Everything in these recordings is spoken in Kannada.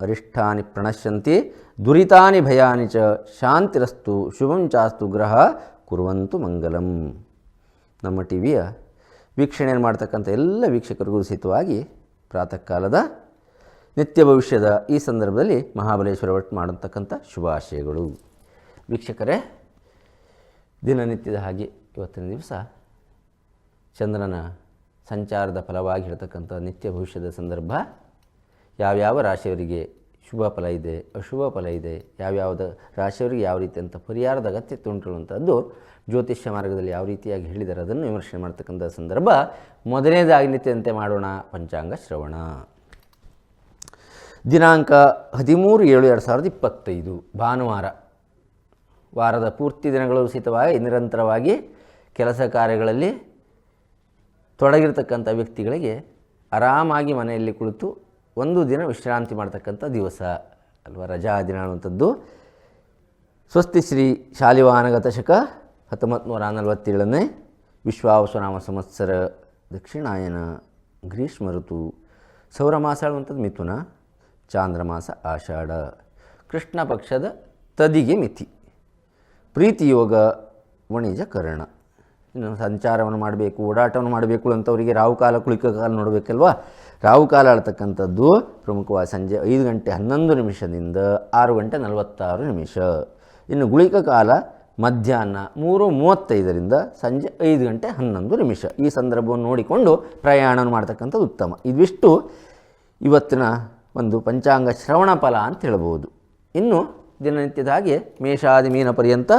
ಅರಿಷ್ಟಾನಿ ಪ್ರಣಶ್ಯಂತಿ, ದುರಿತಾನಿ ಭಯಾನಿ ಚ ಶಾಂತಿರಸ್ತು, ಶುಭಂ ಚಾಸ್ತು ಗ್ರಹ ಕುರುವಂತು ಮಂಗಲಂ. ನಮ್ಮ ಟಿ ವಿಯ ವೀಕ್ಷಣೆಯನ್ನು ಮಾಡ್ತಕ್ಕಂಥ ಎಲ್ಲ ವೀಕ್ಷಕರಿಗೂ ಸಹಿತವಾಗಿ ಪ್ರಾತಃ ಕಾಲದ ನಿತ್ಯ ಭವಿಷ್ಯದ ಈ ಸಂದರ್ಭದಲ್ಲಿ ಮಹಾಬಲೇಶ್ವರ ಭಟ್ ಮಾಡತಕ್ಕಂಥ ಶುಭಾಶಯಗಳು. ವೀಕ್ಷಕರೇ, ದಿನನಿತ್ಯದ ಹಾಗೆ ಇವತ್ತಿನ ದಿವಸ ಚಂದ್ರನ ಸಂಚಾರದ ಫಲವಾಗಿ ಹೇಳ್ತಕ್ಕಂಥ ನಿತ್ಯ ಭವಿಷ್ಯದ ಸಂದರ್ಭ ಯಾವ್ಯಾವ ರಾಶಿಯವರಿಗೆ ಶುಭ ಫಲ ಇದೆ, ಅಶುಭ ಫಲ ಇದೆ, ಯಾವ್ಯಾವುದ ರಾಶಿಯವರಿಗೆ ಯಾವ ರೀತಿ ಅಂತ ಪರಿಹಾರದ ಅಗತ್ಯತೆ ಉಂಟು ಅನ್ನುವಂಥದ್ದು ಜ್ಯೋತಿಷ್ಯ ಮಾರ್ಗದಲ್ಲಿ ಯಾವ ರೀತಿಯಾಗಿ ಹೇಳಿದ್ದಾರೆ ಅದನ್ನು ವಿಮರ್ಶೆ ಮಾಡ್ತಕ್ಕಂಥ ಸಂದರ್ಭ. ಮೊದಲನೇದಾಗಿ ನಿತ್ಯದಂತೆ ಮಾಡೋಣ, ಪಂಚಾಂಗ ಶ್ರವಣ. ದಿನಾಂಕ ಹದಿಮೂರು ಏಳು ಎರಡು ಸಾವಿರದ ಇಪ್ಪತ್ತೈದು, ಭಾನುವಾರ. ವಾರದ ಪೂರ್ತಿ ದಿನಗಳು ಸಹಿತವಾಗಿ ನಿರಂತರವಾಗಿ ಕೆಲಸ ಕಾರ್ಯಗಳಲ್ಲಿ ತೊಡಗಿರ್ತಕ್ಕಂಥ ವ್ಯಕ್ತಿಗಳಿಗೆ ಆರಾಮಾಗಿ ಮನೆಯಲ್ಲಿ ಕುಳಿತು ಒಂದು ದಿನ ವಿಶ್ರಾಂತಿ ಮಾಡ್ತಕ್ಕಂಥ ದಿವಸ ಅಲ್ವಾ? ರಜಾ ದಿನ ಅನ್ನುವಂಥದ್ದು. ಸ್ವಸ್ತಿ ಶ್ರೀ ಶಾಲಿವಾನಗತ ಶಕ ಹತ್ತೊಂಬತ್ತು ನೂರ ನಲವತ್ತೇಳನೇ ವಿಶ್ವಾವಸುನಾಮ ಸಂವತ್ಸರ ದಕ್ಷಿಣಾಯನ ಗ್ರೀಷ್ಮ ಋತು. ಸೌರಮಾಸ ಅನ್ನುವಂಥದ್ದು ಮಿಥುನ ಚಾಂದ್ರಮಾಸ ಆಷಾಢ, ಕೃಷ್ಣ ಪಕ್ಷದ ತದಿಗೆ ಮಿತಿ ಪ್ರೀತಿಯೋಗ ವಣಿಜ ಕರ್ಣ ಇನ್ನು ಸಂಚಾರವನ್ನು ಮಾಡಬೇಕು, ಓಡಾಟವನ್ನು ಮಾಡಬೇಕು ಅಂತವರಿಗೆ ರಾಹುಕಾಲ ಕುಳಿಕ ಕಾಲ ನೋಡಬೇಕಲ್ವಾ? ರಾಹುಕಾಲ ಆಳ್ತಕ್ಕಂಥದ್ದು ಪ್ರಮುಖವಾಗಿ ಸಂಜೆ ಐದು ಗಂಟೆ ಹನ್ನೊಂದು ನಿಮಿಷದಿಂದ ಆರು ಗಂಟೆ ನಲವತ್ತಾರು ನಿಮಿಷ. ಇನ್ನು ಗುಳಿಕ ಕಾಲ ಮಧ್ಯಾಹ್ನ ಮೂರು ಮೂವತ್ತೈದರಿಂದ ಸಂಜೆ ಐದು ಗಂಟೆ ಹನ್ನೊಂದು ನಿಮಿಷ. ಈ ಸಂದರ್ಭವನ್ನು ನೋಡಿಕೊಂಡು ಪ್ರಯಾಣವನ್ನು ಮಾಡ್ತಕ್ಕಂಥದ್ದು ಉತ್ತಮ. ಇದಿಷ್ಟು ಇವತ್ತಿನ ಒಂದು ಪಂಚಾಂಗ ಶ್ರವಣ ಫಲ ಅಂತ ಹೇಳ್ಬೋದು. ಇನ್ನು ದಿನನಿತ್ಯದ ಹಾಗೆ ಮೇಷಾದಿ ಮೀನ ಪರ್ಯಂತ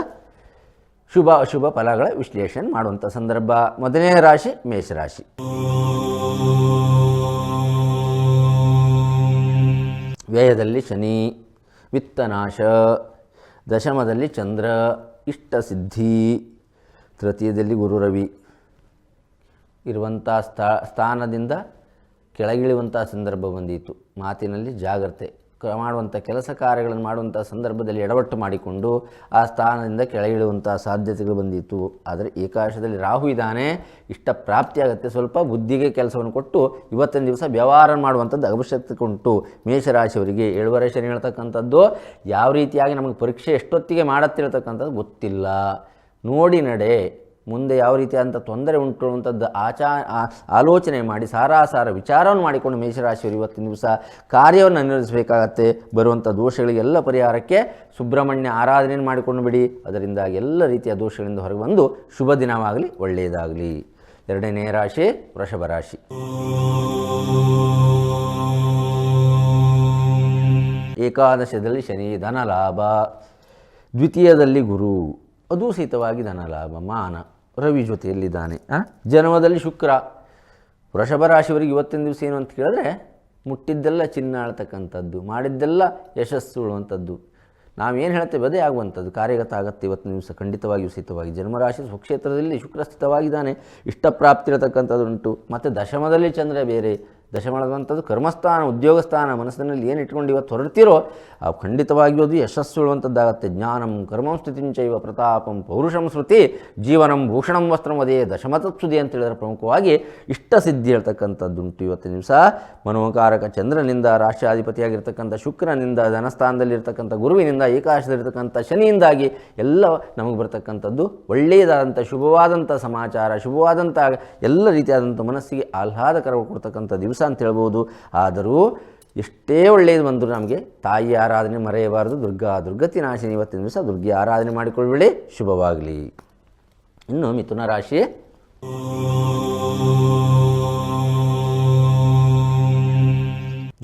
ಶುಭ ಅಶುಭ ಫಲಗಳ ವಿಶ್ಲೇಷಣೆ ಮಾಡುವಂಥ ಸಂದರ್ಭ. ಮೊದಲನೇ ರಾಶಿ ಮೇಷರಾಶಿ ವ್ಯಯದಲ್ಲಿ ಶನಿ ವಿತ್ತನಾಶ ದಶಮದಲ್ಲಿ ಚಂದ್ರ ಇಷ್ಟಸಿದ್ಧಿ ತೃತೀಯದಲ್ಲಿ ಗುರು ರವಿ. ಇರುವಂಥ ಸ್ಥಾ, ಸ್ಥಾನದಿಂದ ಕೆಳಗಿಳಿಯುವಂಥ ಸಂದರ್ಭ ಬಂದಿತ್ತು ಮಾತಿನಲ್ಲಿ ಜಾಗ್ರತೆ. ಮಾಡುವಂಥ ಕೆಲಸ ಕಾರ್ಯಗಳನ್ನು ಮಾಡುವಂಥ ಸಂದರ್ಭದಲ್ಲಿ ಎಡವಟ್ಟು ಮಾಡಿಕೊಂಡು ಆ ಸ್ಥಾನದಿಂದ ಕೆಳಗಿಳುವಂಥ ಸಾಧ್ಯತೆಗಳು ಬಂದಿತ್ತು. ಆದರೆ ಏಕಾಶದಲ್ಲಿ ರಾಹು ಇದ್ದಾನೆ, ಇಷ್ಟ ಪ್ರಾಪ್ತಿಯಾಗುತ್ತೆ ಸ್ವಲ್ಪ ಬುದ್ಧಿಗೆ ಕೆಲಸವನ್ನು ಕೊಟ್ಟು ಇವತ್ತಿನ ದಿವಸ ವ್ಯವಹಾರ ಮಾಡುವಂಥದ್ದು ಅವಶ್ಯಕತೆ ಉಂಟು. ಮೇಷರಾಶಿಯವರಿಗೆ ಏಳುವರೆ ಶನಿ ಹೇಳ್ತಕ್ಕಂಥದ್ದು. ಯಾವ ರೀತಿಯಾಗಿ ನಮಗೆ ಪರೀಕ್ಷೆ ಎಷ್ಟೊತ್ತಿಗೆ ಮಾಡತ್ತಿರತಕ್ಕಂಥದ್ದು ಗೊತ್ತಿಲ್ಲ. ನೋಡಿ ನಡೆ. ಮುಂದೆ ಯಾವ ರೀತಿಯಾದಂಥ ತೊಂದರೆ ಉಂಟು ಅಂಥದ್ದು ಆಚಾ ಆಲೋಚನೆ ಮಾಡಿ ಸಾರಾಸಾರ ವಿಚಾರವನ್ನು ಮಾಡಿಕೊಂಡು ಮೇಷರಾಶಿಯವರು ಇವತ್ತಿನ ದಿವಸ ಕಾರ್ಯವನ್ನು ನಿರ್ವಹಿಸಬೇಕಾಗತ್ತೆ. ಬರುವಂಥ ದೋಷಗಳಿಗೆಲ್ಲ ಪರಿಹಾರಕ್ಕೆ ಸುಬ್ರಹ್ಮಣ್ಯ ಆರಾಧನೆಯನ್ನು ಮಾಡಿಕೊಂಡು ಬಿಡಿ. ಅದರಿಂದಾಗಿ ಎಲ್ಲ ರೀತಿಯ ದೋಷಗಳಿಂದ ಹೊರಗೆ ಬಂದು ಶುಭ ದಿನವಾಗಲಿ, ಒಳ್ಳೆಯದಾಗಲಿ. ಎರಡನೇ ರಾಶಿ ವೃಷಭ ರಾಶಿ. ಏಕಾದಶದಲ್ಲಿ ಶನಿ, ಧನಲಾಭ. ದ್ವಿತೀಯದಲ್ಲಿ ಗುರು. ಅದು ಸಹಿತವಾಗಿ ಧನಲಾಭ, ಮಾನ. ರವಿ ಜೊತೆಯಲ್ಲಿದ್ದಾನೆ, ಆ? ಜನ್ಮದಲ್ಲಿ ಶುಕ್ರ. ವೃಷಭ ರಾಶಿಯವರಿಗೆ ಇವತ್ತಿನ ದಿವಸ ಏನು ಅಂತ ಕೇಳಿದ್ರೆ, ಮುಟ್ಟಿದ್ದೆಲ್ಲ ಚಿನ್ನ ಆಳ್ತಕ್ಕಂಥದ್ದು ಮಾಡಿದ್ದೆಲ್ಲ ಯಶಸ್ಸು ಉಳುವಂಥದ್ದು. ನಾವೇನು ಹೇಳ್ತೇವೆ ಅದೇ ಆಗುವಂಥದ್ದು. ಕಾರ್ಯಗತ ಆಗತ್ತೆ ಇವತ್ತಿನ ದಿವಸ, ಖಂಡಿತವಾಗಿಯೂ ಸಹಿತವಾಗಿ ಜನ್ಮರಾಶಿ ಸ್ವಕ್ಷೇತ್ರದಲ್ಲಿ ಶುಕ್ರ ಸ್ಥಿತವಾಗಿದ್ದಾನೆ. ಇಷ್ಟಪ್ರಾಪ್ತಿ ಇರತಕ್ಕಂಥದ್ದುಂಟು ಮತ್ತು ದಶಮದಲ್ಲಿ ಚಂದ್ರ ಬೇರೆ. ದಶಮಳದಂಥದ್ದು ಕರ್ಮಸ್ಥಾನ, ಉದ್ಯೋಗಸ್ಥಾನ ಮನಸ್ಸಿನಲ್ಲಿ ಏನು ಇಟ್ಕೊಂಡು ಇವತ್ತು ಹೊರಡ್ತಿರೋ ಆ ಖಂಡಿತವಾಗಿಯೂ ಅದು ಯಶಸ್ಸು ಉಳುವಂಥದ್ದಾಗತ್ತೆ. ಜ್ಞಾನಂ ಕರ್ಮಂ ಸ್ಥಿತಿಂಚೈವ ಪ್ರತಾಪಂ ಪೌರುಷಂ ಸ್ಮೃತಿ ಜೀವನಂ ಭೂಷಣಂ ವಸ್ತ್ರಂ ಅದೇ ದಶಮತತ್ಸುದಿ ಅಂತ ಹೇಳಿದ್ರೆ ಪ್ರಮುಖವಾಗಿ ಇಷ್ಟ ಸಿದ್ಧಿ ಹೇಳ್ತಕ್ಕಂಥದ್ದುಂಟು ಇವತ್ತಿನ ದಿವಸ. ಮನೋಕಾರಕ ಚಂದ್ರನಿಂದ ರಾಷ್ಟ್ರಾಧಿಪತಿಯಾಗಿರ್ತಕ್ಕಂಥ ಶುಕ್ರನಿಂದ ಧನಸ್ಥಾನದಲ್ಲಿರ್ತಕ್ಕಂಥ ಗುರುವಿನಿಂದ ಏಕಾಶದಲ್ಲಿರ್ತಕ್ಕಂಥ ಶನಿಯಿಂದಾಗಿ ಎಲ್ಲ ನಮಗೆ ಬರ್ತಕ್ಕಂಥದ್ದು ಒಳ್ಳೆಯದಾದಂಥ ಶುಭವಾದಂಥ ಸಮಾಚಾರ, ಶುಭವಾದಂಥ ಎಲ್ಲ ರೀತಿಯಾದಂಥ ಮನಸ್ಸಿಗೆ ಆಹ್ಲಾದಕರವಾಗಿ ಕೊಡ್ತಕ್ಕಂಥ ದಿವಸ ಅಂತ ಹೇಳ್ಬೋದು. ಆದರೂ ಎಷ್ಟೇ ಒಳ್ಳೆಯದು ಬಂದರೂ ನಮಗೆ ತಾಯಿ ಆರಾಧನೆ ಮರೆಯಬಾರದು. ದುರ್ಗಾ ದುರ್ಗತಿ ನಾಶಿನಿ ಇವತ್ತಿನ ದಿವಸ ದುರ್ಗೆ ಆರಾಧನೆ ಮಾಡಿಕೊಳ್ಳಬೇಡಿ ಶುಭವಾಗಲಿ. ಇನ್ನು ಮಿಥುನ ರಾಶಿ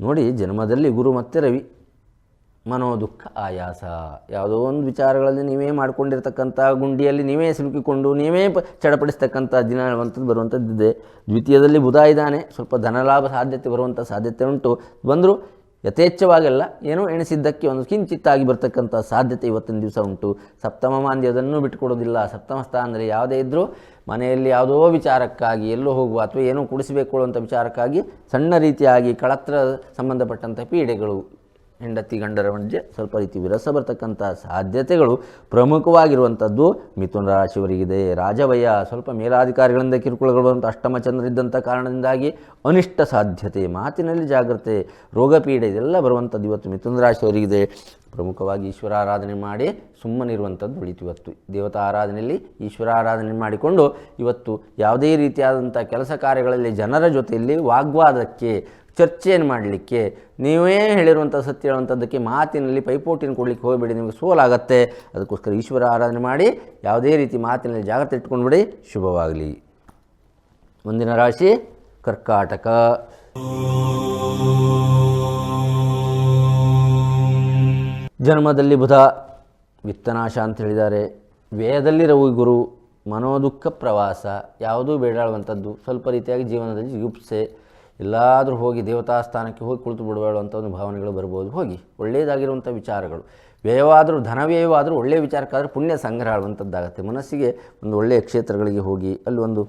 ನೋಡಿ, ಜನ್ಮದಲ್ಲಿ ಗುರು ಮತ್ತು ರವಿ. ಮನೋ ದುಃಖ ಆಯಾಸ. ಯಾವುದೋ ಒಂದು ವಿಚಾರಗಳಲ್ಲಿ ನೀವೇ ಮಾಡಿಕೊಂಡಿರ್ತಕ್ಕಂಥ ಗುಂಡಿಯಲ್ಲಿ ನೀವೇ ಸಿಲುಕಿಕೊಂಡು, ನೀವೇ ಪ ಚಡಪಡಿಸ್ತಕ್ಕಂಥ ದಿನ ಹೇಳುವಂಥದ್ದು ಬರುವಂಥದ್ದಿದೆ ದ್ವಿತೀಯದಲ್ಲಿ ಬುಧ ಇದ್ದಾನೆ. ಸ್ವಲ್ಪ ಧನಲಾಭ ಸಾಧ್ಯತೆ ಬರುವಂಥ ಸಾಧ್ಯತೆ ಉಂಟು. ಬಂದರೂ ಯಥೇಚ್ಛವಾಗಲ್ಲ ಏನೋ ಎಣಿಸಿದ್ದಕ್ಕೆ ಒಂದು ಕಿಂಚಿತ್ತಾಗಿ ಬರ್ತಕ್ಕಂಥ ಸಾಧ್ಯತೆ ಇವತ್ತಿನ ದಿವಸ ಉಂಟು. ಸಪ್ತಮ ಮಾಂದಿ ಅದನ್ನು ಬಿಟ್ಟುಕೊಡೋದಿಲ್ಲ ಸಪ್ತಮ ಅಂದರೆ ಯಾವುದೇ ಇದ್ದರೂ ಮನೆಯಲ್ಲಿ ಯಾವುದೋ ವಿಚಾರಕ್ಕಾಗಿ ಎಲ್ಲೋ ಹೋಗುವ ಅಥವಾ ಏನೋ ಕುಡಿಸಬೇಕು ಅಂತ ವಿಚಾರಕ್ಕಾಗಿ ಸಣ್ಣ ರೀತಿಯಾಗಿ ಕಳತ್ರ ಸಂಬಂಧಪಟ್ಟಂಥ ಪೀಡೆಗಳು. ಹೆಂಡತಿ ಗಂಡರ ಮಧ್ಯೆ ಸ್ವಲ್ಪ ರೀತಿ ವಿರಸ ಬರ್ತಕ್ಕಂಥ ಸಾಧ್ಯತೆಗಳು ಪ್ರಮುಖವಾಗಿರುವಂಥದ್ದು. ಮಿಥುನ ರಾಶಿಯವರಿಗಿದೆ, ರಾಜವಯ್ಯ ಸ್ವಲ್ಪ ಮೇಲಾಧಿಕಾರಿಗಳಿಂದ ಕಿರುಕುಳಗಳು ಅಂತ ಅಷ್ಟಮ ಚಂದ್ರ ಇದ್ದಂಥ ಕಾರಣದಿಂದಾಗಿ ಅನಿಷ್ಟ ಸಾಧ್ಯತೆ, ಮಾತಿನಲ್ಲಿ ಜಾಗ್ರತೆ, ರೋಗಪೀಡೆ ಇದೆಲ್ಲ ಬರುವಂಥದ್ದು ಇವತ್ತು ಮಿಥುನ ರಾಶಿಯವರಿಗಿದೆ. ಪ್ರಮುಖವಾಗಿ ಈಶ್ವರ ಆರಾಧನೆ ಮಾಡಿ ಸುಮ್ಮನಿರುವಂಥದ್ದು ಉಳಿತು ಇವತ್ತು. ದೇವತಾ ಆರಾಧನೆಯಲ್ಲಿ ಈಶ್ವರ ಆರಾಧನೆ ಮಾಡಿಕೊಂಡು ಇವತ್ತು ಯಾವುದೇ ರೀತಿಯಾದಂಥ ಕೆಲಸ ಕಾರ್ಯಗಳಲ್ಲಿ ಜನರ ಜೊತೆಯಲ್ಲಿ ವಾಗ್ವಾದಕ್ಕೆ ಚರ್ಚೆಯನ್ನು ಮಾಡಲಿಕ್ಕೆ, ನೀವೇ ಹೇಳಿರುವಂಥ ಸತ್ಯ ಹೇಳುವಂಥದ್ದಕ್ಕೆ ಮಾತಿನಲ್ಲಿ ಪೈಪೋಟಿನ ಕೊಡಲಿಕ್ಕೆ ಹೋಗಬೇಡಿ, ನಿಮಗೆ ಸೋಲಾಗತ್ತೆ ಅದಕ್ಕೋಸ್ಕರ ಈಶ್ವರ ಆರಾಧನೆ ಮಾಡಿ, ಯಾವುದೇ ರೀತಿ ಮಾತಿನಲ್ಲಿ ಜಾಗ್ರತೆ ಇಟ್ಕೊಂಡ್ಬಿಡಿ. ಶುಭವಾಗಲಿ. ಮುಂದಿನ ರಾಶಿ ಕರ್ಕಾಟಕ. ಜನ್ಮದಲ್ಲಿ ಬುಧ, ವಿತ್ತನಾಶ ಅಂತ ಹೇಳಿದ್ದಾರೆ. ವ್ಯಯದಲ್ಲಿ ರವಿ ಗುರು, ಮನೋದುಃಖ ಪ್ರವಾಸ, ಯಾವುದೂ ಬೇಡಾಳುವಂಥದ್ದು. ಸ್ವಲ್ಪ ರೀತಿಯಾಗಿ ಜೀವನದಲ್ಲಿ ಜಿಗುಪ್ಸೆ. ಎಲ್ಲಾದರೂ ಹೋಗಿ ದೇವತಾ ಸ್ಥಾನಕ್ಕೆ ಹೋಗಿ ಕುಳಿತು ಅಂತ ಒಂದು ಭಾವನೆಗಳು ಬರ್ಬೋದು. ಹೋಗಿ ಒಳ್ಳೆಯದಾಗಿರುವಂಥ ವಿಚಾರಗಳು. ವ್ಯಯವಾದರೂ ಧನ ವ್ಯಯವಾದರೂ ಒಳ್ಳೆಯ ವಿಚಾರಕ್ಕಾದರೆ ಪುಣ್ಯ ಸಂಗ್ರಹ ಆಗುವಂಥದ್ದಾಗತ್ತೆ. ಮನಸ್ಸಿಗೆ ಒಂದು ಒಳ್ಳೆಯ ಕ್ಷೇತ್ರಗಳಿಗೆ ಹೋಗಿ, ಅಲ್ಲಿ ಒಂದು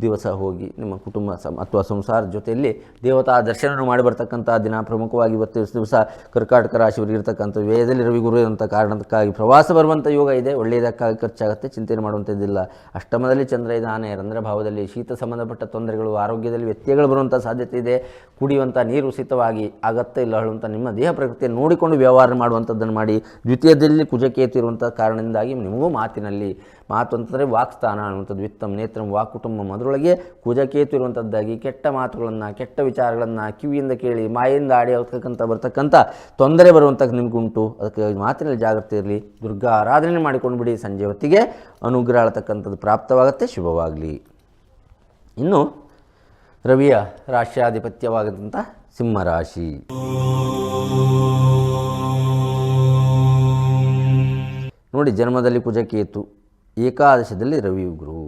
ದಿವಸ ಹೋಗಿ ನಿಮ್ಮ ಕುಟುಂಬ ಸಮ ಅಥವಾ ಸಂಸಾರ ಜೊತೆಯಲ್ಲಿ ದೇವತಾ ದರ್ಶನ ಮಾಡಿ ಬರ್ತಕ್ಕಂಥ ದಿನ ಪ್ರಮುಖವಾಗಿ ಇವತ್ತು ದಿವಸ ಕರ್ಕಾಟಕ ರಾಶಿಯವರಿಗೆ ಇರತಕ್ಕಂಥ ವೇದದಲ್ಲಿ ರವಿ ಗುರು ಇರುವಂಥ ಕಾರಣಕ್ಕಾಗಿ ಪ್ರವಾಸ ಬರುವಂಥ ಯೋಗ ಇದೆ. ಒಳ್ಳೆಯದಕ್ಕಾಗಿ ಖರ್ಚಾಗುತ್ತೆ. ಚಿಂತನೆ ಮಾಡುವಂಥದ್ದಿಲ್ಲ. ಅಷ್ಟಮದಲ್ಲಿ ಚಂದ್ರ ಇದಾನೆ ರಂಧ್ರ ಭಾವದಲ್ಲಿ ಶೀತ ಸಂಬಂಧಪಟ್ಟ ತೊಂದರೆಗಳು, ಆರೋಗ್ಯದಲ್ಲಿ ವ್ಯತ್ಯಯಗಳು ಬರುವಂಥ ಸಾಧ್ಯತೆ ಇದೆ. ಕುಡಿಯುವಂಥ ನೀರು ಉಚಿತವಾಗಿ ಅಗತ್ಯ ಇಲ್ಲ ಹೇಳುವಂಥ ನಿಮ್ಮ ದೇಹ ಪ್ರಕೃತಿಯನ್ನು ನೋಡಿಕೊಂಡು ವ್ಯವಹಾರ ಮಾಡುವಂಥದ್ದನ್ನು ಮಾಡಿ ದ್ವಿತೀಯದಲ್ಲಿ ಕುಜಕೇತು ಇರುವಂಥ ಕಾರಣದಿಂದಾಗಿ ನಿಮಗೂ ಮಾತಿನಲ್ಲಿ ಮಾತು ಅಂತಂದರೆ ವಾಕ್ಸ್ಥಾನ ಅನ್ನುವಂಥದ್ದು. ವಿತ್ತಮ್, ನೇತ್ರಂ ವಾಕ್ ಕುಟುಂಬಂ. ಅದರೊಳಗೆ ಕುಜಕೇತು ಇರುವಂಥದ್ದಾಗಿ ಕೆಟ್ಟ ಮಾತುಗಳನ್ನು, ಕೆಟ್ಟ ವಿಚಾರಗಳನ್ನು, ಕಿವಿಯಿಂದ ಕೇಳಿ ಮಾಯಿಂದ ಆಡಿ ಹೋಗ್ತಕ್ಕಂಥ ಬರ್ತಕ್ಕಂಥ ತೊಂದರೆ ಬರುವಂಥ ನಿಮಗುಂಟು. ಅದಕ್ಕೆ ಮಾತಿನಲ್ಲಿ ಜಾಗ್ರತೆ ಇರಲಿ. ದುರ್ಗಾ ಆರಾಧನೆ ಮಾಡಿಕೊಂಡು ಬಿಡಿ. ಸಂಜೆ ಹೊತ್ತಿಗೆ ಅನುಗ್ರಹ ಅಳತಕ್ಕಂಥದ್ದು ಪ್ರಾಪ್ತವಾಗುತ್ತೆ. ಶುಭವಾಗಲಿ. ಇನ್ನು ರವಿಯ ರಾಶ್ಯಾಧಿಪತ್ಯವಾಗದಂಥ ಸಿಂಹರಾಶಿ. ನೋಡಿ, ಜನ್ಮದಲ್ಲಿ ಕುಜಕೇತು. ಏಕಾದಶದಲ್ಲಿ ರವಿ ಗುರು.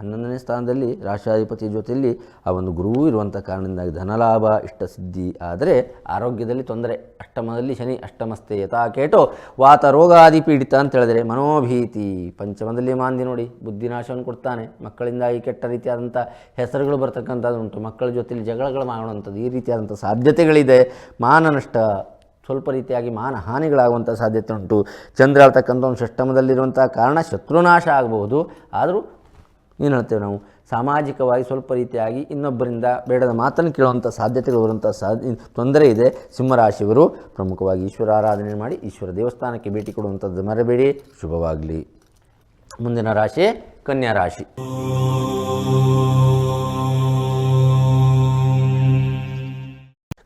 ಹನ್ನೊಂದನೇ ಸ್ಥಾನದಲ್ಲಿ ರಾಷ್ಟ್ರಾಧಿಪತಿ ಜೊತೆಯಲ್ಲಿ ಆ ಒಂದು ಗುರುವೂ ಇರುವಂಥ ಕಾರಣದಿಂದಾಗಿ ಧನಲಾಭ, ಇಷ್ಟಸಿದ್ಧಿ, ಆದರೆ ಆರೋಗ್ಯದಲ್ಲಿ ತೊಂದರೆ. ಅಷ್ಟಮದಲ್ಲಿ ಶನಿ, ಅಷ್ಟಮಸ್ಥೆ ಯಥಾ ಕೇಟೋ ವಾತ ರೋಗಾದಿ ಪೀಡಿತ ಅಂತ ಹೇಳಿದರೆ ಮನೋಭೀತಿ. ಪಂಚಮದಲ್ಲಿ ಮಾಂದಿ ನೋಡಿ, ಬುದ್ಧಿನಾಶವನ್ನು ಕೊಡ್ತಾನೆ. ಮಕ್ಕಳಿಂದಾಗಿ ಕೆಟ್ಟ ರೀತಿಯಾದಂಥ ಹೆಸರುಗಳು ಬರ್ತಕ್ಕಂಥದ್ದು ಉಂಟು. ಮಕ್ಕಳ ಜೊತೆಯಲ್ಲಿ ಜಗಳಗಳು ಮಾಡುವಂಥದ್ದು ಈ ರೀತಿಯಾದಂಥ ಸಾಧ್ಯತೆಗಳಿದೆ. ಮಾನನಷ್ಟ ಸ್ವಲ್ಪ ರೀತಿಯಾಗಿ ಮಾನ ಹಾನಿಗಳಾಗುವಂಥ ಸಾಧ್ಯತೆ ಉಂಟು ಚಂದ್ರ ಅಂತಕ್ಕಂಥ ಒಂದು ಷಷ್ಟಮದಲ್ಲಿರುವಂಥ ಕಾರಣ ಶತ್ರುನಾಶ ಆಗಬಹುದು. ಆದರೂ ಏನು ಹೇಳ್ತೇವೆ ನಾವು? ಸಾಮಾಜಿಕವಾಗಿ ಸ್ವಲ್ಪ ರೀತಿಯಾಗಿ ಇನ್ನೊಬ್ಬರಿಂದ ಬೇಡದ ಮಾತನ್ನು ಕೇಳುವಂಥ ಸಾಧ್ಯತೆಗಳು ಬರುವಂಥ ಸಾಧ್ಯ ತೊಂದರೆ ಇದೆ. ಸಿಂಹರಾಶಿಯವರು ಪ್ರಮುಖವಾಗಿ ಈಶ್ವರ ಆರಾಧನೆ ಮಾಡಿ ಈಶ್ವರ ದೇವಸ್ಥಾನಕ್ಕೆ ಭೇಟಿ ಕೊಡುವಂಥದ್ದು ಮರಬೇಡಿ. ಶುಭವಾಗಲಿ. ಮುಂದಿನ ರಾಶಿ ಕನ್ಯಾ ರಾಶಿ.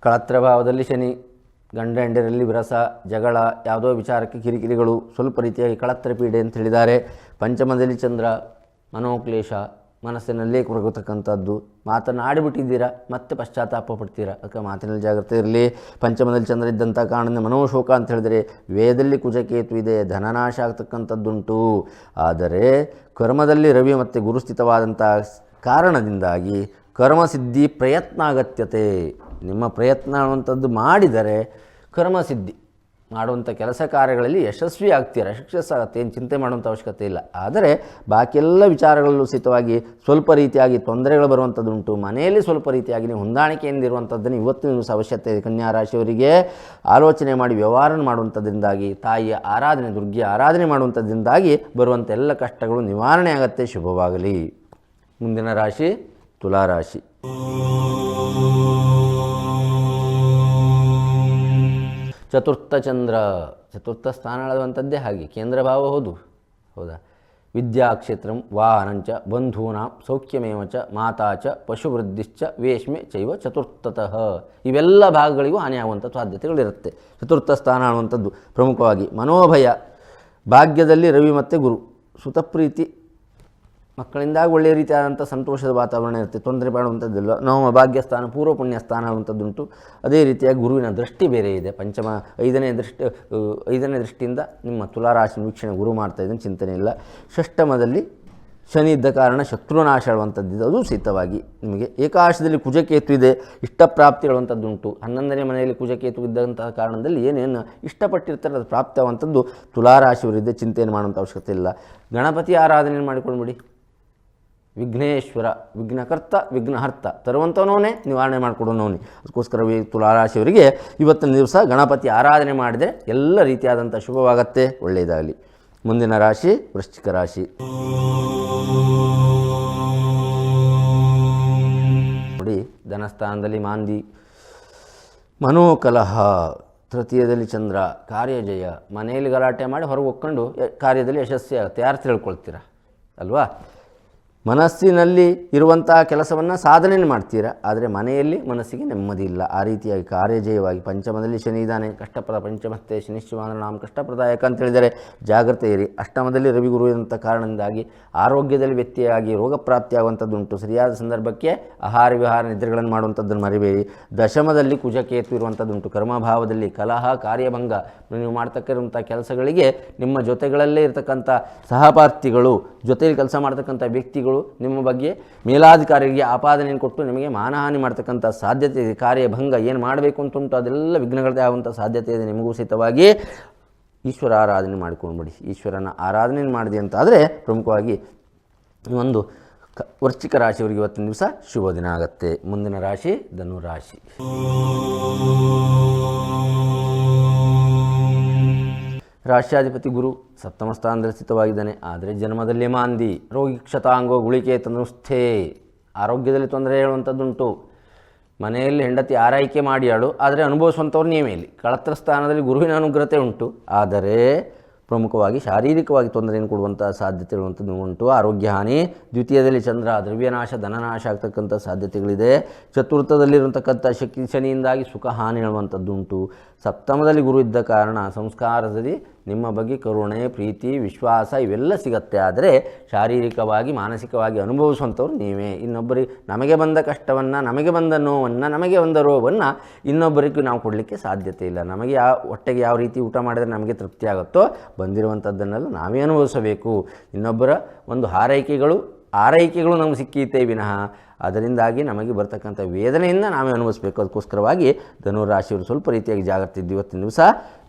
ಕಳತ್ರ ಭಾವದಲ್ಲಿ ಶನಿ. ಗಂಡ ಹೆಂಡರಲ್ಲಿ ವಿರಸ, ಜಗಳ, ಯಾವುದೋ ವಿಚಾರಕ್ಕೆ ಕಿರಿಕಿರಿಗಳು ಸ್ವಲ್ಪ ರೀತಿಯಾಗಿ ಕಳತ್ರ ಪೀಡೆ ಅಂತ ಹೇಳಿದ್ದಾರೆ. ಪಂಚಮದಲ್ಲಿ ಚಂದ್ರ, ಮನೋಕ್ಲೇಶ, ಮನಸ್ಸಿನಲ್ಲೇ ಕೊರಗತಕ್ಕಂಥದ್ದು. ಮಾತನ್ನು ಆಡಿಬಿಟ್ಟಿದ್ದೀರಾ ಮತ್ತೆ ಪಶ್ಚಾತ್ತಾಪ ಪಡ್ತೀರಾ? ಅದಕ್ಕೆ ಮಾತಿನಲ್ಲಿ ಜಾಗ್ರತೆ ಇರಲಿ. ಪಂಚಮದಲ್ಲಿ ಚಂದ್ರ ಇದ್ದಂಥ ಕಾರಣದಿಂದ ಮನೋಶೋಕ ಅಂತ ಹೇಳಿದರೆ ವೇದದಲ್ಲಿ ಕುಜಕೇತು ಇದೆ, ಧನನಾಶ ಆಗ್ತಕ್ಕಂಥದ್ದುಂಟು. ಆದರೆ ಕರ್ಮದಲ್ಲಿ ರವಿ ಮತ್ತು ಗುರುಸ್ಥಿತವಾದಂಥ ಕಾರಣದಿಂದಾಗಿ ಕರ್ಮಸಿದ್ಧಿ ಪ್ರಯತ್ನ ಅಗತ್ಯತೆ ನಿಮ್ಮ ಪ್ರಯತ್ನ ಅನ್ನುವಂಥದ್ದು ಮಾಡಿದರೆ ಕರ್ಮಸಿದ್ಧಿ. ಮಾಡುವಂಥ ಕೆಲಸ ಕಾರ್ಯಗಳಲ್ಲಿ ಯಶಸ್ವಿ ಆಗ್ತೀರ? ಆಗುತ್ತೆ, ಏನು ಚಿಂತೆ ಮಾಡುವಂಥ ಅವಶ್ಯಕತೆ ಇಲ್ಲ. ಆದರೆ ಬಾಕಿ ಎಲ್ಲ ವಿಚಾರಗಳಲ್ಲೂ ಸಹಿತವಾಗಿ ಸ್ವಲ್ಪ ರೀತಿಯಾಗಿ ತೊಂದರೆಗಳು ಬರುವಂಥದ್ದುಂಟು ಮನೆಯಲ್ಲಿ ಸ್ವಲ್ಪ ರೀತಿಯಾಗಿ ನೀವು ಹೊಂದಾಣಿಕೆಯಿಂದ ಇರುವಂಥದ್ದನ್ನು ಇವತ್ತಿನ ದಿವಸ ಅವಶ್ಯಕತೆ ಇದೆ. ಕನ್ಯಾ ರಾಶಿಯವರಿಗೆ ಆಲೋಚನೆ ಮಾಡಿ ವ್ಯವಹಾರ ಮಾಡುವಂಥದ್ದಿಂದಾಗಿ ತಾಯಿಯ ಆರಾಧನೆ, ದುರ್ಗಿಯ ಆರಾಧನೆ ಮಾಡುವಂಥದ್ದಿಂದಾಗಿ ಬರುವಂಥ ಎಲ್ಲ ಕಷ್ಟಗಳು ನಿವಾರಣೆ ಆಗುತ್ತೆ. ಶುಭವಾಗಲಿ. ಮುಂದಿನ ರಾಶಿ, ತುಲಾರಾಶಿ. ಚತುರ್ಥ ಚಂದ್ರ, ಚತುರ್ಥ ಸ್ಥಾನ ಹಾಗೆ, ಕೇಂದ್ರ ಭಾವ ಹೌದು. ಹೌದಾ? ವಿದ್ಯಾಕ್ಷೇತ್ರಂ ವಾಹನಂಚ ಬಂಧೂನಾಂ ಸೌಖ್ಯಮೇವ ಚ ಮಾತಾ ಚ ಪಶುವೃದ್ಧಿಶ್ಚ ವೇಷ್ಮೆ ಚೈವ ಚತುರ್ಥತಃ. ಇವೆಲ್ಲ ಭಾಗಗಳಿಗೂ ಹಾನಿಯಾಗುವಂಥ ಸಾಧ್ಯತೆಗಳಿರುತ್ತೆ. ಚತುರ್ಥ ಸ್ಥಾನ ಅನ್ನುವಂಥದ್ದು ಪ್ರಮುಖವಾಗಿ ಮನೋಭಯ. ಭಾಗ್ಯದಲ್ಲಿ ರವಿ ಮತ್ತು ಗುರು. ಸುತಪ್ರೀತಿ ಮಕ್ಕಳಿಂದಾಗಿ ಒಳ್ಳೆಯ ರೀತಿಯಾದಂಥ ಸಂತೋಷದ ವಾತಾವರಣ ಇರುತ್ತೆ. ತೊಂದರೆ ಮಾಡುವಂಥದ್ದಿಲ್ಲ ನಮ್ಮ ಭಾಗ್ಯಸ್ಥಾನ ಪೂರ್ವ ಪುಣ್ಯ ಸ್ಥಾನ ಅನ್ನುವಂಥದ್ದುಂಟು ಅದೇ ರೀತಿಯಾಗಿ ಗುರುವಿನ ದೃಷ್ಟಿ ಬೇರೆ ಇದೆ. ಪಂಚಮ, ಐದನೇ ದೃಷ್ಟಿ, ಐದನೇ ದೃಷ್ಟಿಯಿಂದ ನಿಮ್ಮ ತುಲಾರಾಶಿ ವೀಕ್ಷಣೆ ಗುರು ಮಾಡ್ತಾ ಇದ್ದಾನೆ, ಚಿಂತನೆ ಇಲ್ಲ. ಷಷ್ಟಮದಲ್ಲಿ ಶನಿ ಇದ್ದ ಕಾರಣ ಶತ್ರುನಾಶ ಹೇಳುವಂಥದ್ದು ಅದು ಸಹಿತವಾಗಿ ನಿಮಗೆ ಏಕಾಶದಲ್ಲಿ ಕುಜಕೇತು ಇದೆ. ಇಷ್ಟಪ್ರಾಪ್ತಿ ಹೇಳುವಂಥದ್ದುಂಟು ಹನ್ನೊಂದನೇ ಮನೆಯಲ್ಲಿ ಕುಜಕೇತು ಇದ್ದಂತಹ ಕಾರಣದಲ್ಲಿ ಏನೇನು ಇಷ್ಟಪಟ್ಟಿರ್ತಾರೆ ಅದು ಪ್ರಾಪ್ತವಂಥದ್ದು ತುಲಾರಾಶಿಯವರಿದ್ದೆ ಚಿಂತೆಯನ್ನು ಮಾಡುವಂಥ ಅವಶ್ಯಕತೆ ಇಲ್ಲ. ಗಣಪತಿ ಆರಾಧನೆ ಮಾಡಿಕೊಂಡ್ಬಿಡಿ ವಿಘ್ನೇಶ್ವರ, ವಿಘ್ನಕರ್ತ, ವಿಘ್ನಹರ್ತ. ತರುವಂಥವನೇ ನಿವಾರಣೆ ಮಾಡಿಕೊಡೋನವನೇ. ಅದಕ್ಕೋಸ್ಕರ ತುಲಾರಾಶಿಯವರಿಗೆ ಇವತ್ತಿನ ದಿವಸ ಗಣಪತಿ ಆರಾಧನೆ ಮಾಡಿದರೆ ಎಲ್ಲ ರೀತಿಯಾದಂಥ ಶುಭವಾಗತ್ತೆ, ಒಳ್ಳೆಯದಾಗಲಿ. ಮುಂದಿನ ರಾಶಿ, ವೃಶ್ಚಿಕ ರಾಶಿ. ನೋಡಿ, ಧನಸ್ಥಾನದಲ್ಲಿ ಮಾಂದಿ, ಮನೋಕಲಹ, ತೃತೀಯದಲ್ಲಿ ಚಂದ್ರ, ಕಾರ್ಯಜಯ, ಮನೆಯಲ್ಲಿ ಗಲಾಟೆ ಮಾಡಿ ಹೊರಗೆ ಒಕ್ಕೊಂಡು ಕಾರ್ಯದಲ್ಲಿ ಯಶಸ್ವಿ ಆಗುತ್ತೆ ಯಾರು ತಿಳ್ಕೊಳ್ತೀರಾ? ಅಲ್ವಾ? ಮನಸ್ಸಿನಲ್ಲಿ ಇರುವಂತಹ ಕೆಲಸವನ್ನು ಸಾಧನೆ ಮಾಡ್ತೀರ, ಆದರೆ ಮನೆಯಲ್ಲಿ ಮನಸ್ಸಿಗೆ ನೆಮ್ಮದಿ ಇಲ್ಲ. ಆ ರೀತಿಯಾಗಿ ಕಾರ್ಯಜಯವಾಗಿ ಪಂಚಮದಲ್ಲಿ ಶನಿ ಇದ್ದಾನೆ ಕಷ್ಟಪ್ರದ ಪಂಚಮತ್ತೆ ಶನಿಶ್ಚಿವಾನ ನಾಮ ಕಷ್ಟಪ್ರದಾಯಕ ಅಂತ ಹೇಳಿದರೆ ಜಾಗ್ರತೆ ಇರಿ. ಅಷ್ಟಮದಲ್ಲಿ ರವಿಗುರು ಇರುವಂಥ ಕಾರಣದಿಂದಾಗಿ ಆರೋಗ್ಯದಲ್ಲಿ ವ್ಯತ್ಯಯಾಗಿ ರೋಗ ಪ್ರಾಪ್ತಿಯಾಗುವಂಥದ್ದುಂಟು ಸರಿಯಾದ ಸಂದರ್ಭಕ್ಕೆ ಆಹಾರ ವಿಹಾರ ನಿದ್ರೆಗಳನ್ನು ಮಾಡುವಂಥದ್ದನ್ನು ಮರಿಬೇಡಿ. ದಶಮದಲ್ಲಿ ಕುಜಕೇತು ಇರುವಂಥದ್ದುಂಟು. ಕರ್ಮಭಾವದಲ್ಲಿ ಕಲಹ, ಕಾರ್ಯಭಂಗ. ನೀವು ಮಾಡ್ತಕ್ಕಿರುವಂಥ ಕೆಲಸಗಳಿಗೆ ನಿಮ್ಮ ಜೊತೆಗಳಲ್ಲೇ ಇರತಕ್ಕಂಥ ಸಹಪಾರ್ಥಿಗಳು, ಜೊತೆಯಲ್ಲಿ ಕೆಲಸ ಮಾಡ್ತಕ್ಕಂಥ ವ್ಯಕ್ತಿಗಳು ನಿಮ್ಮ ಬಗ್ಗೆ ಮೇಲಾಧಿಕಾರಿಗೆ ಆಪಾದನೆಯನ್ನು ಕೊಟ್ಟು ನಿಮಗೆ ಮಾನಹಾನಿ ಮಾಡ್ತಕ್ಕಂಥ ಸಾಧ್ಯತೆ ಇದೆ ಕಾರ್ಯಭಂಗ ಏನು ಮಾಡಬೇಕು ಅಂತ ಉಂಟು, ಅದೆಲ್ಲ ವಿಘ್ನಗಳೇ ಆಗುವಂಥ ಸಾಧ್ಯತೆ ಇದೆ ನಿಮಗೂ ಸಹಿತವಾಗಿ. ಈಶ್ವರ ಆರಾಧನೆ ಮಾಡಿಕೊಂಡ್ಬಿಡಿ, ಈಶ್ವರನ ಆರಾಧನೆ ಮಾಡಿದೆ ಅಂತಾದರೆ ಪ್ರಮುಖವಾಗಿ ಈ ಒಂದು ವೃಶ್ಚಿಕ ರಾಶಿಯವರಿಗೆ ಇವತ್ತಿನ ದಿವಸ ಶುಭ ದಿನ ಆಗುತ್ತೆ. ಮುಂದಿನ ರಾಶಿ ಧನು ರಾಶಿ ರಾಷ್ಟ್ರಾಧಿಪತಿ ಗುರು ಸಪ್ತಮ ಸ್ಥಾನದಲ್ಲಿ ಸ್ಥಿತವಾಗಿದ್ದಾನೆ. ಆದರೆ ಜನ್ಮದಲ್ಲಿ ಮಾಂದಿ, ರೋಗಿ ಕ್ಷತಾಂಗೋ, ಗುಳಿಕೆ ತನುಸ್ಥೆ, ಆರೋಗ್ಯದಲ್ಲಿ ತೊಂದರೆ ಹೇಳುವಂಥದ್ದುಂಟು. ಮನೆಯಲ್ಲಿ ಹೆಂಡತಿ ಆರೈಕೆ ಮಾಡಿಯಾಳು ಆದರೆ ಅನುಭವಿಸುವಂಥವ್ರು ನೀವೇ ಇಲ್ಲಿ. ಕಳತ್ರ ಸ್ಥಾನದಲ್ಲಿ ಗುರುವಿನ ಅನುಗ್ರಹತೆ ಉಂಟು. ಆದರೆ ಪ್ರಮುಖವಾಗಿ ಶಾರೀರಿಕವಾಗಿ ತೊಂದರೆಯನ್ನು ಕೊಡುವಂಥ ಸಾಧ್ಯತೆ ಇರುವಂಥದ್ದು ಉಂಟು. ಆರೋಗ್ಯ ಹಾನಿ, ದ್ವಿತೀಯದಲ್ಲಿ ಚಂದ್ರ, ದ್ರವ್ಯನಾಶ, ಧನನಾಶ ಆಗ್ತಕ್ಕಂಥ ಸಾಧ್ಯತೆಗಳಿದೆ. ಚತುರ್ಥದಲ್ಲಿರತಕ್ಕಂಥ ಶಕ್ತಿ ಶನಿಯಿಂದಾಗಿ ಸುಖ ಹಾನಿ ಹೇಳುವಂಥದ್ದುಂಟು ಸಪ್ತಮದಲ್ಲಿ ಗುರು ಇದ್ದ ಕಾರಣ ಸಂಸ್ಕಾರದಲ್ಲಿ ನಿಮ್ಮ ಬಗ್ಗೆ ಕರುಣೆ, ಪ್ರೀತಿ, ವಿಶ್ವಾಸ ಇವೆಲ್ಲ ಸಿಗತ್ತೆ. ಆದರೆ ಶಾರೀರಿಕವಾಗಿ, ಮಾನಸಿಕವಾಗಿ ಅನುಭವಿಸುವಂಥವ್ರು ನೀವೇ. ಇನ್ನೊಬ್ಬರಿಗೆ ನಮಗೆ ಬಂದ ಕಷ್ಟವನ್ನು, ನಮಗೆ ಬಂದ ನೋವನ್ನು, ನಮಗೆ ಬಂದ ರೋಗವನ್ನು ಇನ್ನೊಬ್ಬರಿಗೂ ನಾವು ಕೊಡಲಿಕ್ಕೆ ಸಾಧ್ಯತೆ ಇಲ್ಲ. ನಮಗೆ ಯಾವ, ಹೊಟ್ಟೆಗೆ ಯಾವ ರೀತಿ ಊಟ ಮಾಡಿದರೆ ನಮಗೆ ತೃಪ್ತಿ ಆಗುತ್ತೋ ಬಂದಿರುವಂಥದ್ದನ್ನೆಲ್ಲ ನಾವೇ ಅನುಭವಿಸಬೇಕು. ಇನ್ನೊಬ್ಬರ ಒಂದು ಹಾರೈಕೆಗಳು ಆರೈಕೆಗಳು ನಮಗೆ ಸಿಕ್ಕೀತೆ ವಿನಃ ಅದರಿಂದಾಗಿ ನಮಗೆ ಬರ್ತಕ್ಕಂಥ ವೇದನೆಯಿಂದ ನಾವೇ ಅನುಭವಿಸಬೇಕು. ಅದಕ್ಕೋಸ್ಕರವಾಗಿ ಧನುರಾಶಿಯವರು ಸ್ವಲ್ಪ ರೀತಿಯಾಗಿ ಜಾಗ್ರತೆ ಇದ್ದು ಇವತ್ತಿನ ದಿವಸ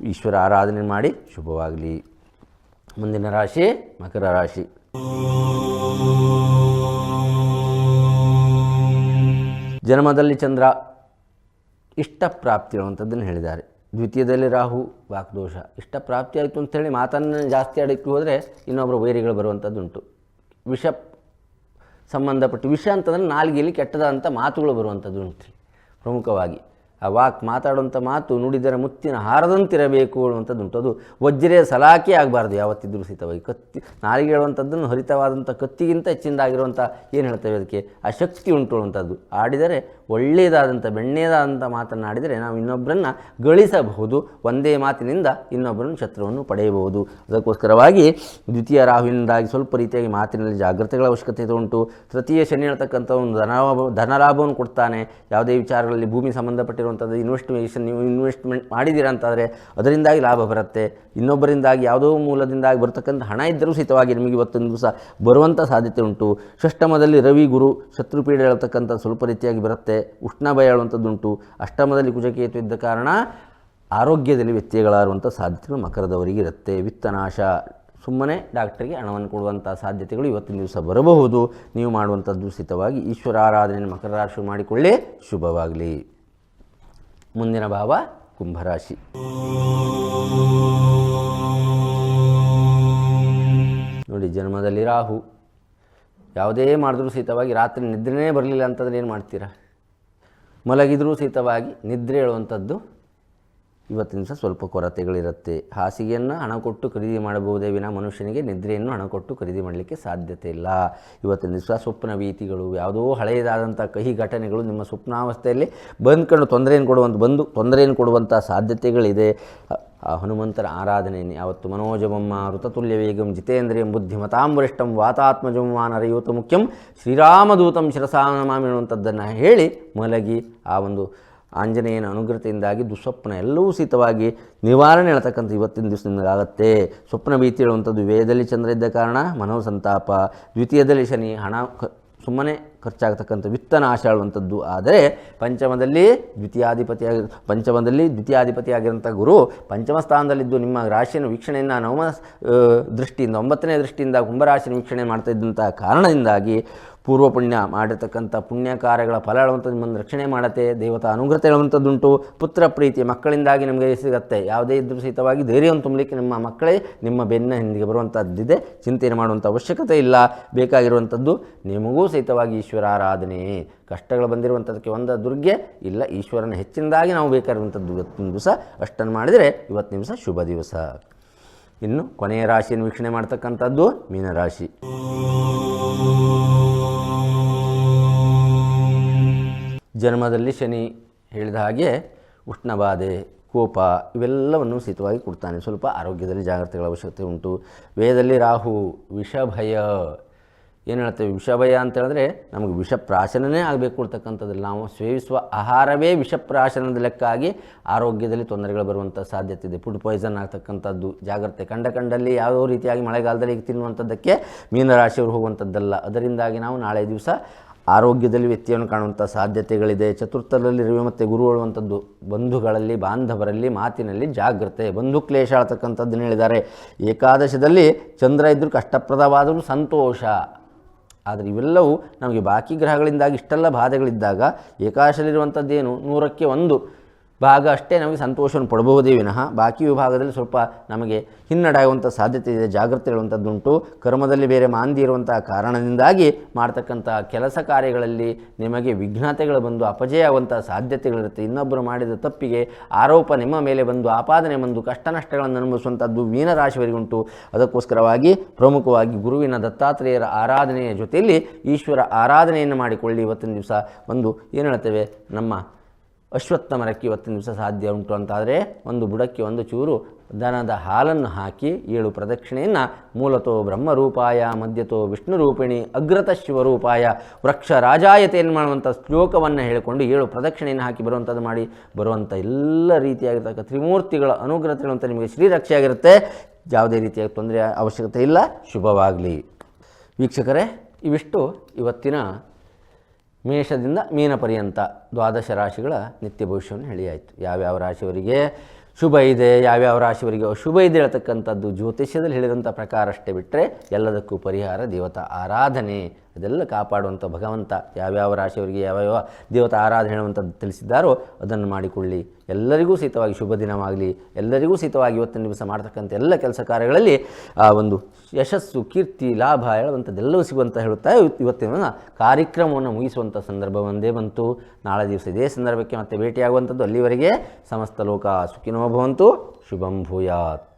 ಈಶ್ವರ ಆರಾಧನೆ ಮಾಡಿ ಶುಭವಾಗಲಿ. ಮುಂದಿನ ರಾಶಿ ಮಕರ ರಾಶಿ. ಜನ್ಮದಲ್ಲಿ ಚಂದ್ರ ಇಷ್ಟಪ್ರಾಪ್ತಿ ಅನ್ನುವಂಥದ್ದನ್ನು ಹೇಳಿದ್ದಾರೆ. ದ್ವಿತೀಯದಲ್ಲಿ ರಾಹು ವಾಕ್ದೋಷ ಇಷ್ಟಪ್ರಾಪ್ತಿ ಆಯಿತು ಅಂತೇಳಿ ಮಾತನ್ನು ಜಾಸ್ತಿ ಆಡಕ್ಕೆ ಹೋದರೆ ಇನ್ನೊಬ್ಬರು ವೈರಿಗಳು ಬರುವಂಥದ್ದುಂಟು. ವಿಷ ಸಂಬಂಧಪಟ್ಟು ವಿಷ ಅಂತಂದರೆ ನಾಲ್ಗೆಯಲ್ಲಿ ಕೆಟ್ಟದಂಥ ಮಾತುಗಳು ಬರುವಂಥದ್ದು ಉಂಟು ಪ್ರಮುಖವಾಗಿ ಆ ವಾಕ್ ಮಾತಾಡುವಂಥ ಮಾತು ನುಡಿದರೆ ಮುತ್ತಿನ ಹಾರದಂತಿರಬೇಕು ಅನ್ನುವಂಥದ್ದು ಉಂಟು. ಅದು ವಜ್ರೆಯ ಸಲಾಕೆ ಆಗಬಾರ್ದು ಯಾವತ್ತಿದ್ರೂ ಸಹಿತವಾಗಿ. ಕತ್ತಿ ನಾಲಿಗೆ ಹೇಳುವಂಥದ್ದನ್ನು ಹರಿತವಾದಂಥ ಕತ್ತಿಗಿಂತ ಹೆಚ್ಚಿನದಾಗಿರುವಂಥ ಏನು ಹೇಳ್ತೇವೆ ಅದಕ್ಕೆ? ಆ ಶಕ್ತಿ ಉಂಟು ಅನ್ನುವಂಥದ್ದು. ಆಡಿದರೆ ಒಳ್ಳೆಯದಾದಂಥ, ಬೆಣ್ಣೆಯದಾದಂಥ ಮಾತನ್ನು ಆಡಿದರೆ ನಾವು ಇನ್ನೊಬ್ಬರನ್ನು ಗಳಿಸಬಹುದು. ಒಂದೇ ಮಾತಿನಿಂದ ಇನ್ನೊಬ್ಬರನ್ನು ಶತ್ರುವನ್ನು ಪಡೆಯಬಹುದು. ಅದಕ್ಕೋಸ್ಕರವಾಗಿ ದ್ವಿತೀಯ ರಾಹುವಿನಿಂದಾಗಿ ಸ್ವಲ್ಪ ರೀತಿಯಾಗಿ ಮಾತಿನಲ್ಲಿ ಜಾಗ್ರತೆಗಳ ಅವಶ್ಯಕತೆ ಉಂಟು. ತೃತೀಯ ಶನಿ ಹೇಳ್ತಕ್ಕಂಥ ಒಂದು ಧನಲಾಭ ಧನಲಾಭವನ್ನು ಕೊಡ್ತಾನೆ. ಯಾವುದೇ ವಿಚಾರಗಳಲ್ಲಿ ಭೂಮಿ ಸಂಬಂಧಪಟ್ಟಿರುವಂಥದ್ದು ಇನ್ವೆಸ್ಟಿಮೇಷನ್ ನೀವು ಇನ್ವೆಸ್ಟ್ಮೆಂಟ್ ಮಾಡಿದ್ದೀರಾ ಅಂತಾದರೆ ಅದರಿಂದಾಗಿ ಲಾಭ ಬರುತ್ತೆ. ಇನ್ನೊಬ್ಬರಿಂದಾಗಿ ಯಾವುದೋ ಮೂಲದಿಂದಾಗಿ ಬರ್ತಕ್ಕಂಥ ಹಣ ಇದ್ದರೂ ಸಹಿತವಾಗಿ ನಿಮಗೆ ಇವತ್ತೊಂದು ದಿವಸ ಬರುವಂಥ ಸಾಧ್ಯತೆ ಉಂಟು. ಷಷ್ಟಮದಲ್ಲಿ ರವಿ, ಗುರು, ಶತ್ರುಪೀಡೆ ಹೇಳ್ತಕ್ಕಂಥ ಸ್ವಲ್ಪ ರೀತಿಯಾಗಿ ಬರುತ್ತೆ. ಉಷ್ಣ ಭಯ ಹೇಳುವಂಥದ್ದುಂಟು ಅಷ್ಟಮದಲ್ಲಿ ಕುಜಕೇತು ಇದ್ದ ಕಾರಣ ಆರೋಗ್ಯದಲ್ಲಿ ವ್ಯತ್ಯಯಗಳಾರುವಂಥ ಸಾಧ್ಯತೆಗಳು ಮಕರದವರಿಗೆ ಇರುತ್ತೆ. ವಿತ್ತನಾಶ. ಸುಮ್ಮನೆ ಡಾಕ್ಟರಿಗೆ ಹಣವನ್ನು ಕೊಡುವಂಥ ಸಾಧ್ಯತೆಗಳು ಇವತ್ತಿನ ದಿವಸ ಬರಬಹುದು. ನೀವು ಮಾಡುವಂಥದ್ದು ಸಿತವಾಗಿ ಈಶ್ವರ ಆರಾಧನೆಯನ್ನು ಮಕರ ರಾಶಿ ಮಾಡಿಕೊಳ್ಳಿ. ಶುಭವಾಗಲಿ. ಮುಂದಿನ ಭಾವ ಕುಂಭರಾಶಿ. ನೋಡಿ, ಜನ್ಮದಲ್ಲಿ ರಾಹು. ಯಾವುದೇ ಮಾಡಿದ್ರೂ ಸಹಿತವಾಗಿ ರಾತ್ರಿ ನಿದ್ರೆನೇ ಬರಲಿಲ್ಲ ಅಂತಂದ್ರೆ ಏನು ಮಾಡ್ತೀರಾ? ಮಲಗಿದ್ರೂ ಸಹಿತವಾಗಿ ನಿದ್ರೆ ಹೇಳುವಂಥದ್ದು ಇವತ್ತಿನ ದಿವಸ ಸ್ವಲ್ಪ ಕೊರತೆಗಳಿರುತ್ತೆ. ಹಾಸಿಗೆಯನ್ನು ಹಣ ಕೊಟ್ಟು ಖರೀದಿ ಮಾಡಬಹುದೇ ವಿನ ಮನುಷ್ಯನಿಗೆ? ನಿದ್ರೆಯನ್ನು ಹಣ ಕೊಟ್ಟು ಖರೀದಿ ಮಾಡಲಿಕ್ಕೆ ಸಾಧ್ಯತೆ ಇಲ್ಲ. ಇವತ್ತಿನ ದಿವಸ ಸ್ವಪ್ನ ಭೀತಿಗಳು, ಯಾವುದೋ ಹಳೆಯದಾದಂಥ ಕಹಿ ಘಟನೆಗಳು ನಿಮ್ಮ ಸ್ವಪ್ನಾವಸ್ಥೆಯಲ್ಲಿ ಬಂದ್ಕೊಂಡು ತೊಂದರೆಯನ್ನು ಕೊಡುವಂಥ ಬಂದು ತೊಂದರೆಯನ್ನು ಕೊಡುವಂಥ ಸಾಧ್ಯತೆಗಳಿದೆ. ಆ ಹನುಮಂತರ ಆರಾಧನೆಯನ್ನು ಯಾವತ್ತು ಮನೋಜಮಮ್ಮ ಋತತುಲ್ಯ ವೇಗಂ ಜಿತೇಂದ್ರಿಯಂ ಬುದ್ಧಿಮತಾಂ ವರಿಷ್ಠಂ ವಾತಾತ್ಮಜಂ ವಾನರಯೂತ ಮುಖ್ಯಂ ಶ್ರೀರಾಮದೂತಂ ಶಿರಸಾನಮಾಮಿ ಅನ್ನುವಂಥದ್ದನ್ನು ಹೇಳಿ ಮಲಗಿ ಆ ಒಂದು ಆಂಜನೇಯನ ಅನುಗ್ರತೆಯಿಂದಾಗಿ ದುಸ್ವಪ್ನ ಎಲ್ಲವೂ ಸಹಿತವಾಗಿ ನಿವಾರಣೆ ಹೇಳ್ತಕ್ಕಂಥ ಇವತ್ತಿನ ದಿವಸ ನಿಮಗಾಗತ್ತೆ. ಸ್ವಪ್ನ ಭೀತಿ ಹೇಳುವಂಥದ್ದು ವೇದದಲ್ಲಿ ಚಂದ್ರ ಇದ್ದ ಕಾರಣ, ಮನೋಸಂತಾಪ, ದ್ವಿತೀಯದಲ್ಲಿ ಶನಿ, ಹಣ ಸುಮ್ಮನೆ ಖರ್ಚಾಗತಕ್ಕಂಥ ವಿತ್ತನಾಶ ಹೇಳುವಂಥದ್ದು. ಆದರೆ ಪಂಚಮದಲ್ಲಿ ದ್ವಿತೀಯಾಧಿಪತಿಯಾಗಿ, ಪಂಚಮದಲ್ಲಿ ದ್ವಿತೀಯಾಧಿಪತಿಯಾಗಿರುವಂಥ ಗುರು ಪಂಚಮ ಸ್ಥಾನದಲ್ಲಿದ್ದು ನಿಮ್ಮ ರಾಶಿಯನ್ನು ವೀಕ್ಷಣೆಯನ್ನು ನವಮ ದೃಷ್ಟಿಯಿಂದ, ಒಂಬತ್ತನೇ ದೃಷ್ಟಿಯಿಂದ ಕುಂಭರಾಶಿನ ವೀಕ್ಷಣೆ ಮಾಡ್ತಾ ಇದ್ದಂಥ ಕಾರಣದಿಂದಾಗಿ ಪೂರ್ವ ಪುಣ್ಯ ಮಾಡಿರ್ತಕ್ಕಂಥ ಪುಣ್ಯ ಕಾರ್ಯಗಳ ಫಲ ಹೇಳುವಂಥದ್ದು ನಿಮ್ಮನ್ನು ರಕ್ಷಣೆ ಮಾಡತ್ತೆ, ದೇವತಾ ಅನುಗ್ರಹ ಹೇಳುವಂಥದ್ದುಂಟು, ಪುತ್ರ ಪ್ರೀತಿ ಮಕ್ಕಳಿಂದಾಗಿ ನಿಮಗೆ ಸಿಗುತ್ತೆ. ಯಾವುದೇ ಇದ್ರೂ ಸಹಿತವಾಗಿ ಧೈರ್ಯವನ್ನು ತುಂಬಲಿಕ್ಕೆ ನಿಮ್ಮ ಮಕ್ಕಳೇ ನಿಮ್ಮ ಬೆನ್ನ ಹಿಂದಿಗೆ ಬರುವಂಥದ್ದಿದೆ. ಚಿಂತನೆ ಮಾಡುವಂಥ ಅವಶ್ಯಕತೆ ಇಲ್ಲ. ಬೇಕಾಗಿರುವಂಥದ್ದು ನಿಮಗೂ ಸಹಿತವಾಗಿ ಈಶ್ವರ ಆರಾಧನೆ. ಕಷ್ಟಗಳು ಬಂದಿರುವಂಥದ್ದಕ್ಕೆ ಒಂದು ದುರ್ಗೆ, ಇಲ್ಲ ಈಶ್ವರನ ಹೆಚ್ಚಿನದಾಗಿ ನಾವು ಬೇಕಾಗಿರುವಂಥದ್ದು ಇವತ್ತಿನ ದಿವಸ. ಅಷ್ಟನ್ನು ಮಾಡಿದರೆ ಇವತ್ತಿನ ದಿವಸ ಶುಭ ದಿವಸ. ಇನ್ನು ಕೊನೆಯ ರಾಶಿಯನ್ನು ವೀಕ್ಷಣೆ ಮಾಡ್ತಕ್ಕಂಥದ್ದು ಮೀನರಾಶಿ. ಜನ್ಮದಲ್ಲಿ ಶನಿ ಹೇಳಿದ ಹಾಗೆ ಉಷ್ಣಬಾಧೆ, ಕೋಪ ಇವೆಲ್ಲವನ್ನು ಸಿತವಾಗಿ ಕೊಡ್ತಾನೆ. ಸ್ವಲ್ಪ ಆರೋಗ್ಯದಲ್ಲಿ ಜಾಗ್ರತೆಗಳ ಅವಶ್ಯಕತೆ ಉಂಟು. ವೇದದಲ್ಲಿ ರಾಹು ವಿಷಭಯ. ಏನು ಹೇಳ್ತೇವೆ ವಿಷಭಯ ಅಂತ ಹೇಳಿದ್ರೆ ನಮಗೆ ವಿಷಪ್ರಾಶನನೇ ಆಗಬೇಕು ಅಂತಕ್ಕಂಥದ್ದಲ್ಲಿ ನಾವು ಸೇವಿಸುವ ಆಹಾರವೇ ವಿಷಪ್ರಾಶನದ ಲೆಕ್ಕಾಗಿ ಆರೋಗ್ಯದಲ್ಲಿ ತೊಂದರೆಗಳು ಬರುವಂಥ ಸಾಧ್ಯತೆ ಇದೆ. ಫುಡ್ ಪಾಯ್ಸನ್ ಆಗ್ತಕ್ಕಂಥದ್ದು ಜಾಗ್ರತೆ. ಕಂಡ ಕಂಡಲ್ಲಿ ಯಾವುದೋ ರೀತಿಯಾಗಿ ಮಳೆಗಾಲದಲ್ಲಿ ಈಗ ತಿನ್ನುವಂಥದ್ದಕ್ಕೆ ಮೀನರಾಶಿಯವರು ಹೋಗುವಂಥದ್ದಲ್ಲ. ಅದರಿಂದಾಗಿ ನಾವು ನಾಳೆ ದಿವಸ ಆರೋಗ್ಯದಲ್ಲಿ ವ್ಯಕ್ತಿಯನ್ನು ಕಾಣುವಂಥ ಸಾಧ್ಯತೆಗಳಿದೆ. ಚತುರ್ಥದಲ್ಲಿ ರವಿ ಮತ್ತು ಗುರು ಹೇಳುವಂಥದ್ದು ಬಂಧುಗಳಲ್ಲಿ, ಬಾಂಧವರಲ್ಲಿ, ಮಾತಿನಲ್ಲಿ ಜಾಗ್ರತೆ, ಬಂಧು ಕ್ಲೇಶ ಆಳ್ತಕ್ಕಂಥದ್ದನ್ನು ಹೇಳಿದ್ದಾರೆ. ಏಕಾದಶದಲ್ಲಿ ಚಂದ್ರ ಇದ್ದರೂ ಕಷ್ಟಪ್ರದವಾದರೂ ಸಂತೋಷ. ಆದರೆ ಇವೆಲ್ಲವೂ ನಮಗೆ ಬಾಕಿ ಗ್ರಹಗಳಿಂದಾಗಿ ಇಷ್ಟೆಲ್ಲ ಬಾಧೆಗಳಿದ್ದಾಗ ಏಕಾದಶದಲ್ಲಿರುವಂಥದ್ದೇನು? ನೂರಕ್ಕೆ ಒಂದು. ಭಾಗ ಅಷ್ಟೇ ನಮಗೆ ಸಂತೋಷವನ್ನು ಪಡಬಹುದೇ ವಿನಃ, ಬಾಕಿ ವಿಭಾಗದಲ್ಲಿ ಸ್ವಲ್ಪ ನಮಗೆ ಹಿನ್ನಡೆಯುವಂಥ ಸಾಧ್ಯತೆ ಇದೆ ಜಾಗೃತಿ ಇರುವಂಥದ್ದುಂಟು. ಕರ್ಮದಲ್ಲಿ ಬೇರೆ ಮಾಂದಿ ಇರುವಂತಹ ಕಾರಣದಿಂದಾಗಿ ಮಾಡ್ತಕ್ಕಂಥ ಕೆಲಸ ಕಾರ್ಯಗಳಲ್ಲಿ ನಿಮಗೆ ವಿಘ್ನತೆಗಳು ಬಂದು ಅಪಜಯ ಆಗುವಂಥ ಸಾಧ್ಯತೆಗಳಿರುತ್ತೆ. ಇನ್ನೊಬ್ಬರು ಮಾಡಿದ ತಪ್ಪಿಗೆ ಆರೋಪ ನಿಮ್ಮ ಮೇಲೆ ಬಂದು, ಆಪಾದನೆ ಬಂದು ಕಷ್ಟ ನಷ್ಟಗಳನ್ನು ಅನುಭವಿಸುವಂಥದ್ದು ಮೀನರಾಶಿಯವರಿಗುಂಟು. ಅದಕ್ಕೋಸ್ಕರವಾಗಿ ಪ್ರಮುಖವಾಗಿ ಗುರುವಿನ ದತ್ತಾತ್ರೇಯರ ಆರಾಧನೆಯ ಜೊತೆಯಲ್ಲಿ ಈಶ್ವರ ಆರಾಧನೆಯನ್ನು ಮಾಡಿಕೊಳ್ಳಿ ಇವತ್ತಿನ ದಿವಸ. ಒಂದು ಏನು ಹೇಳ್ತೇವೆ? ನಮ್ಮ ಅಶ್ವತ್ಥ ಮರಕ್ಕೆ ಇವತ್ತಿನ ದಿವಸ ಸಾಧ್ಯ ಉಂಟು ಅಂತಾದರೆ ಒಂದು ಬುಡಕ್ಕೆ ಒಂದು ಚೂರು ದನದ ಹಾಲನ್ನು ಹಾಕಿ ಏಳು ಪ್ರದಕ್ಷಿಣೆಯನ್ನು ಮೂಲತೋ ಬ್ರಹ್ಮರೂಪಾಯ, ಮಧ್ಯತೋ ವಿಷ್ಣು ರೂಪಿಣಿ ಅಗ್ರತ ಶಿವರೂಪಾಯ, ವೃಕ್ಷ ರಾಜಾಯತೆಯನ್ನು ಮಾಡುವಂಥ ಶ್ಲೋಕವನ್ನು ಹೇಳಿಕೊಂಡು ಏಳು ಪ್ರದಕ್ಷಿಣೆಯನ್ನು ಹಾಕಿ ಬರುವಂಥದ್ದು ಮಾಡಿ. ಬರುವಂಥ ಎಲ್ಲ ರೀತಿಯಾಗಿರ್ತಕ್ಕ ತ್ರಿಮೂರ್ತಿಗಳ ಅನುಗ್ರಹ ಅಂತ ನಿಮಗೆ ಶ್ರೀರಕ್ಷೆಯಾಗಿರುತ್ತೆ. ಯಾವುದೇ ರೀತಿಯ ತೊಂದರೆ, ಅವಶ್ಯಕತೆ ಇಲ್ಲ. ಶುಭವಾಗಲಿ. ವೀಕ್ಷಕರೇ, ಇವಿಷ್ಟು ಇವತ್ತಿನ ಮೇಷದಿಂದ ಮೀನ ಪರ್ಯಂತ ದ್ವಾದಶ ರಾಶಿಗಳ ನಿತ್ಯ ಭವಿಷ್ಯವನ್ನು ಹೇಳಿಯಾಯಿತು. ಯಾವ್ಯಾವ ರಾಶಿಯವರಿಗೆ ಶುಭ ಇದೆ, ಯಾವ್ಯಾವ ರಾಶಿಯವರಿಗೆ ಅಶುಭ ಇದೆ ಹೇಳ್ತಕ್ಕಂಥದ್ದು ಜ್ಯೋತಿಷ್ಯದಲ್ಲಿ ಹೇಳಿದಂಥ ಪ್ರಕಾರ ಅಷ್ಟೇ ಬಿಟ್ಟರೆ ಎಲ್ಲದಕ್ಕೂ ಪರಿಹಾರ ದೇವತಾ ಆರಾಧನೆ. ಅದೆಲ್ಲ ಕಾಪಾಡುವಂಥ ಭಗವಂತ ಯಾವ್ಯಾವ ರಾಶಿಯವರಿಗೆ ಯಾವ್ಯಾವ ದೇವತಾ ಆರಾಧನೆ ಹೇಳುವಂಥದ್ದು ತಿಳಿಸಿದ್ದಾರೋ ಅದನ್ನು ಮಾಡಿಕೊಳ್ಳಿ. ಎಲ್ಲರಿಗೂ ಸಹಿತವಾಗಿ ಶುಭ ದಿನವಾಗಲಿ. ಎಲ್ಲರಿಗೂ ಸಹಿತವಾಗಿ ಇವತ್ತಿನ ದಿವಸ ಮಾಡ್ತಕ್ಕಂಥ ಎಲ್ಲ ಕೆಲಸ ಕಾರ್ಯಗಳಲ್ಲಿ ಆ ಒಂದು ಯಶಸ್ಸು, ಕೀರ್ತಿ, ಲಾಭ ಹೇಳುವಂಥದ್ದೆಲ್ಲವೂ ಸಿಗುವಂತ ಹೇಳುತ್ತಾ ಇವತ್ತು- ಇವತ್ತಿನ ಕಾರ್ಯಕ್ರಮವನ್ನು ಮುಗಿಸುವಂಥ ಸಂದರ್ಭ ಒಂದೇ ಬಂತು. ನಾಳೆ ದಿವಸ ಇದೇ ಸಂದರ್ಭಕ್ಕೆ ಮತ್ತೆ ಭೇಟಿಯಾಗುವಂಥದ್ದು ಅಲ್ಲಿವರೆಗೆ ಸಮಸ್ತ ಲೋಕ ಸುಖಿನೋ ಭವಂತು. ಶುಭಂ ಭೂಯಾತ್.